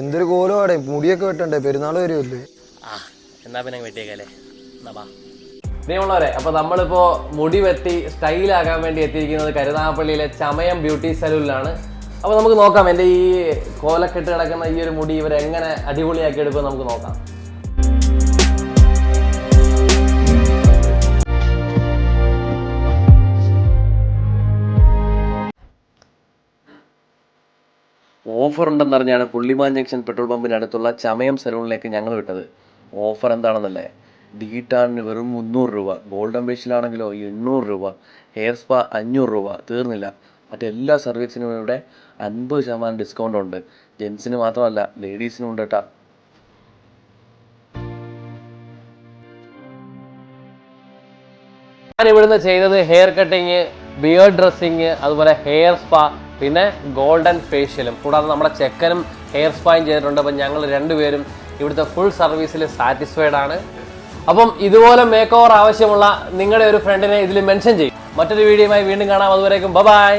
എന്തൊരു കോലമാടേ? മുടിയൊക്കെ വെട്ടണ്ടേ? പെരുന്നാൾ വരുമല്ലേ ആ എന്നാ പിന്നെ വെട്ടിയേക്കല്ലേ? എന്നാ അപ്പൊ നമ്മളിപ്പോ മുടി വെട്ടി സ്റ്റൈലാകാൻ വേണ്ടി എത്തിയിരിക്കുന്നത് കരുനാഗപ്പള്ളിയിലെ ചമയം ബ്യൂട്ടി സലൂണിലാണ്. അപ്പൊ നമുക്ക് നോക്കാം എന്റെ ഈ കോലക്കെട്ട് കിടക്കുന്ന ഈ ഒരു മുടി ഇവരെങ്ങനെ അടിപൊളിയാക്കി എടുക്കുമെന്ന് നമുക്ക് നോക്കാം. ഓഫർ ഉണ്ടെന്നറിഞ്ഞാണ് പുള്ളിമാൻ ജംഗ്ഷൻ പെട്രോൾ പമ്പിന് അടുത്തുള്ള ചമയം സലൂണിലേക്ക് ഞങ്ങൾ വിട്ടത്. ഓഫർ എന്താണെന്നല്ലേ? ഡീറ്റാണിന് വെറും മുന്നൂറ് രൂപ ഗോൾഡൻ ഫേഷ്യലാണെങ്കിലോ എണ്ണൂറ് രൂപ ഹെയർ സ്പാ അഞ്ഞൂറ് രൂപ തീർന്നില്ല. മറ്റെല്ലാ സർവീസിനും ഇവിടെ അൻപത് ശതമാനം ഡിസ്കൗണ്ട് ഉണ്ട്. ജെൻസിന് മാത്രമല്ല ലേഡീസിനും ഉണ്ട് കേട്ടോ ഞാൻ ഇവിടുന്ന് ചെയ്തത് ഹെയർ കട്ടിങ് ബിയേർഡ് ഡ്രസ്സിങ് അതുപോലെ ഹെയർ സ്പാ പിന്നെ ഗോൾഡൻ ഫേഷ്യലും. കൂടാതെ നമ്മുടെ ചെക്കനും ഹെയർ സ്പൈൻ ചെയ്തിട്ടുണ്ട്. അപ്പം ഞങ്ങൾ രണ്ടുപേരും ഇവിടുത്തെ ഫുൾ സർവീസിൽ സാറ്റിസ്ഫൈഡ് ആണ്. അപ്പം ഇതുപോലെ മേക്ക് ഓവർ ആവശ്യമുള്ള നിങ്ങളുടെ ഒരു ഫ്രണ്ടിനെ ഇതിൽ മെൻഷൻ ചെയ്യും. മറ്റൊരു വീഡിയോയുമായി വീണ്ടും കാണാം. അതുവരേക്കും ബൈ